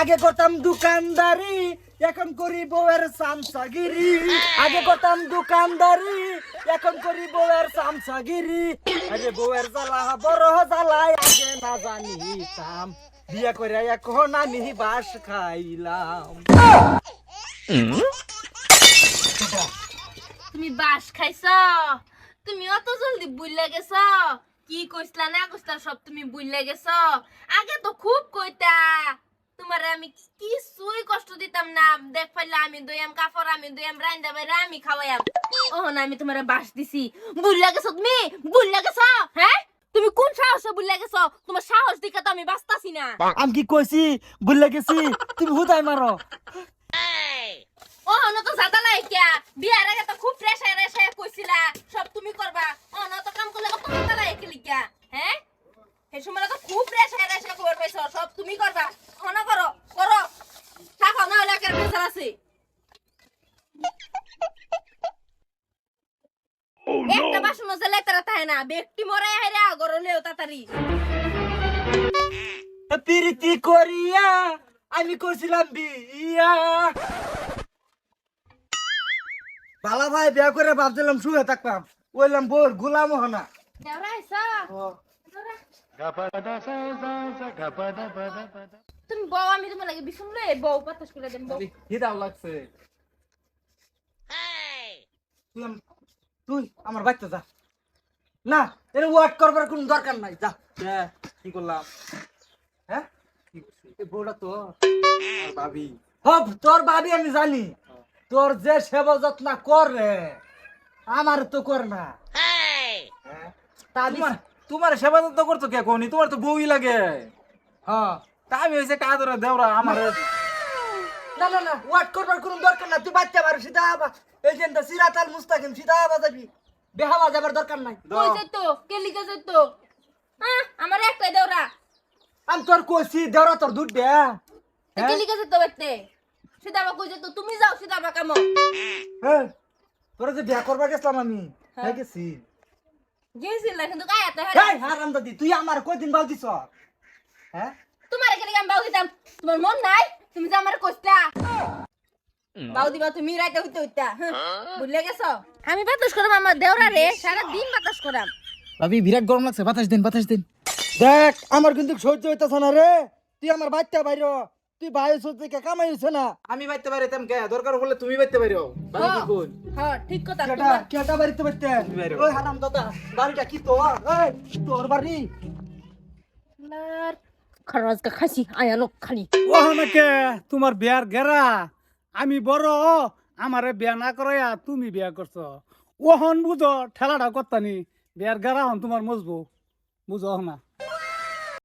আগে করতাম দোকানদারি, এখন করি বউয়ের সামসাগিরি আগে করতাম দোকানদারি, এখন করি বউয়ের সামসাগিরি আরে বউয়ের জ্বালা, বড় জ্বালায় আগে না জানিতাম। বিয়ে করে এখন আমি বাস খাইলাম। তুমি বাস খাইছ? তুমি অত জলদি বুঝলে গেছ? কি কইসলা, না কইসলা, সব তুমি বুঝলে গেছ? আগে তো খুব কইতা। আমি কিছুই কষ্ট দিতাম না। দেখ পাইলে আমি দইয়াম কাপড় আমি দইয়াম রান্দা বাইরে আমি খাওয়াইয়াম। ওহন আমি তোমার বাস দিছি। বুঝলে গেছ তুমি? বুঝলে গেছ? হ্যাঁ? তুমি কোন সাহসে বুঝলে গেছ? তোমার সাহস দিকে তো আমি বাঁচতাছি না। আমি কি কইছি? বুঝলে গেছি? তুমি হুদাই মারো। ও হন তো জাদা লাইকিয়া বিয়ার আগে তো খুব ফ্রেশ হয়ে রেশ কইছিলা। সব তুমি করবা। ও না তো কাম করলে কত জাদা লাইকি লিখিয়া হ্যাঁ? সেই সময় তো খুব ফ্রেশ হয়ে রেশ খবর পাইছো। সব তুমি করবা। হন করো। আছে একটা বাসন জেলে তারা তাই না ব্যক্তি মরে হাইরা গরলেও তাড়াতাড়ি। প্রীতি করিয়া আমি করছিলাম বিয়া। বালা ভাই বিয়া করে ভাবছিলাম শুয়ে থাকতাম ওইলাম বোর গুলাম হনা দেওরা আইসা তুমি বউ আমি তোমার লাগে বিশুন রে বউ পাতাস করে দেন বউ। হিদাও লাগছে। তুই তুই আমার বাচ্চা যা। না এর ওয়াট করবার কোনো দরকার নাই যা। হ্যাঁ কি করলাম? হ্যাঁ? বউটা তো ভাবি। হব তোর ভাবি আমি জানি। তোর যে সেবা যত্ন করে আমার তো কর না। হ্যাঁ? তা তোমার সেবা তো করতো কে কোনি? তোমার তো বউই লাগে। হ্যাঁ। তা আমি হয়েছে কাদরে দেওরা আমার না না না ওয়াট করবার কোনো দরকার না তুই বাচ্চা বার সিধা এই যে সিরাত আল মুস্তাকিম সিধা বাজাবি বেহাওয়া যাবার দরকার নাই। কই যেতো কেলিকে যেতো হ্যাঁ আমার একটাই দেওরা। আমি তোর কইছি দেওরা তোর দুধ দে। হ্যাঁ? কেলিকে যেতো বেতে সিধা বা কই যেতো তুমি যাও সিধা বা কামো। হ্যাঁ। তোরা যে বিয়া করবার গেছিলাম আমি হ্যাঁ গেছি। গেছিল কিন্তু কায়া তো হারাম দাদি তুই আমার কয়দিন বাল দিছ? হ্যাঁ? তোমার আমি বাউ দিতাম? তোমার মন নাই? তুমি যে আমার কইতা বাউ দিবা তুমি রাইতে হইতে হইতা বুঝলে গেছো? আমি বাতাস করাম আমার দেওরা রে সারা দিন বাতাস করাম। ভাবি বিরাট গরম লাগছে বাতাস দিন বাতাস দিন। দেখ আমার কিন্তু সহ্য হইতাছে না রে। তুই আমার বাচ্চা বাইর তুই ভাই সহ্য কে কামাই হইছে না? আমি বাইতে পারিতাম কে দরকার হলে তুমি বাইতে পারিও বাকি কি কোন? হ্যাঁ ঠিক কথা কেটা তোমার কেটা বাড়িতে বাড়িতে ওই হারাম দাদা বাড়িটা কি তোর? এই তোর বাড়ি? খরচ কা খাসি আয়া লোক খালি। ও নাকে তোমার বিয়ার গেরা। আমি বড় আমারে বিয়া না করাইয়া তুমি বিয়া করছ। ওহন বুঝো ঠেলাটা করতানি বিয়ার গেরা হন তোমার মজবু। বুঝো না।